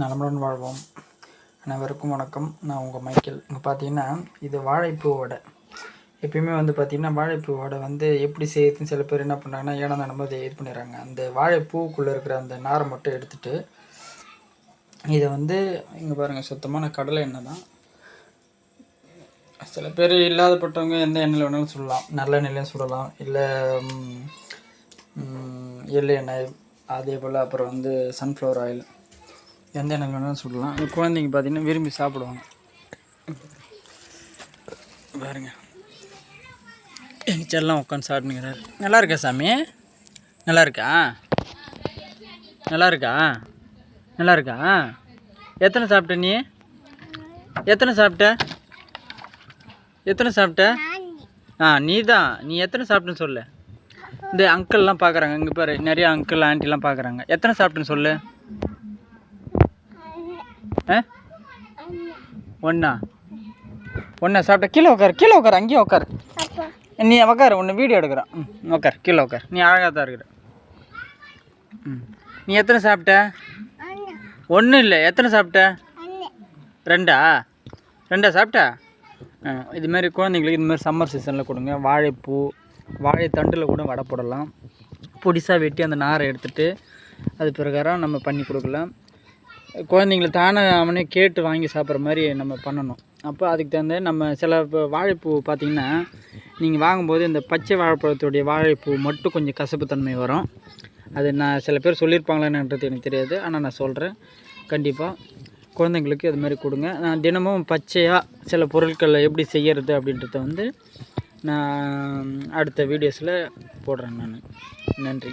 நலமுடன் வாழ்வோம். அனைவருக்கும் வணக்கம். நான் உங்கள் மைக்கேல். இங்கே பார்த்தீங்கன்னா இது வாழைப்பூ வடை. எப்பயுமே வந்து பார்த்திங்கன்னா வாழைப்பூ வடை வந்து எப்படி செய்யுதுன்னு சில பேர் என்ன பண்ணுறாங்கன்னா ஏன்னா நம்ம இதை இது பண்ணிடுறாங்க. அந்த வாழைப்பூக்குள்ளே இருக்கிற அந்த நாரை மட்டும் எடுத்துகிட்டு இதை வந்து இங்கே பாருங்கள் சுத்தமான கடலை எண்ணெய் தான் சில பேர் இல்லாதப்பட்டவங்க எந்த எண்ணெயில் வேணாலும் சுடலாம். நல்ல எண்ணெயிலையும் சுடலாம். இல்லை எள்ளு எண்ணெய் அதே போல் அப்புறம் வந்து சன்ஃப்ளவர் ஆயில் எந்த எண்ணெயில் வேணாலும் சுடலாம். குழந்தைங்க பார்த்தீங்கன்னா விரும்பி சாப்பிடுவாங்க. பாருங்க. எங்கள் செல்லாம் உட்காந்து சாப்பிட்டுங்கிறாரு நல்லா இருக்கா சாமி? நல்லா இருக்கா? நல்லா இருக்கா? நல்லா இருக்கா? எத்தனை சாப்பிட்ட நீ? எத்தனை சாப்பிட்ட? எத்தனை சாப்பிட்ட? ஆ நீ தான் நீ எத்தனை சாப்பிட்டுன்னு சொல்லு. இந்த அங்கிள்லாம் பார்க்குறாங்க இங்கே பாரு நிறைய அங்கிள் ஆண்டிலாம் பார்க்குறாங்க எத்தனை சாப்பிட்டுன்னு சொல்லு? ஒன்றா ஒன்றா சாப்பிட்ட. கீழே உட்காரு கீழே உட்காரு அங்கேயே உட்கார் நீ உக்கார் உன்னை வீடியோ எடுக்கிறான். ம் உட்கார் கீழே உட்கார் நீ அழகாக தான் இருக்கிற. ம். நீ எத்தனை சாப்பிட்ட? ஒன்றும் இல்லை. எத்தனை சாப்பிட்ட? ரெண்டா? ரெண்டா சாப்பிட்டா? இதுமாரி இது மாதிரி குழந்தைங்களுக்கு இதுமாதிரி சம்மர் சீசனில் கொடுங்க. வாழைப்பூ வாழைத்தண்டில் கூட வடை போடலாம். பொடிசாக வெட்டி அந்த நாரை எடுத்துகிட்டு அது பிரகாரம் நம்ம பண்ணி கொடுக்கலாம். குழந்தைங்கள தானே அவனே கேட்டு வாங்கி சாப்பிட்ற மாதிரி நம்ம பண்ணணும். அப்போ அதுக்கு தகுந்த நம்ம சில இப்போ வாழைப்பூ பார்த்திங்கன்னா நீங்கள் வாங்கும்போது இந்த பச்சை வாழைப்பழத்துடைய வாழைப்பூ மட்டும் கொஞ்சம் கசப்புத்தன்மை வரும். அது நான் சில பேர் சொல்லியிருப்பாங்களான்றது எனக்கு தெரியாது. ஆனால் நான் சொல்கிறேன் கண்டிப்பாக குழந்தைங்களுக்கு அது மாதிரி கொடுங்க. நான் தினமும் பச்சையாக சில பொருட்களை எப்படி செய்கிறது அப்படின்றத வந்து நான் அடுத்த வீடியோஸில் போடுறேன் நான். நன்றி.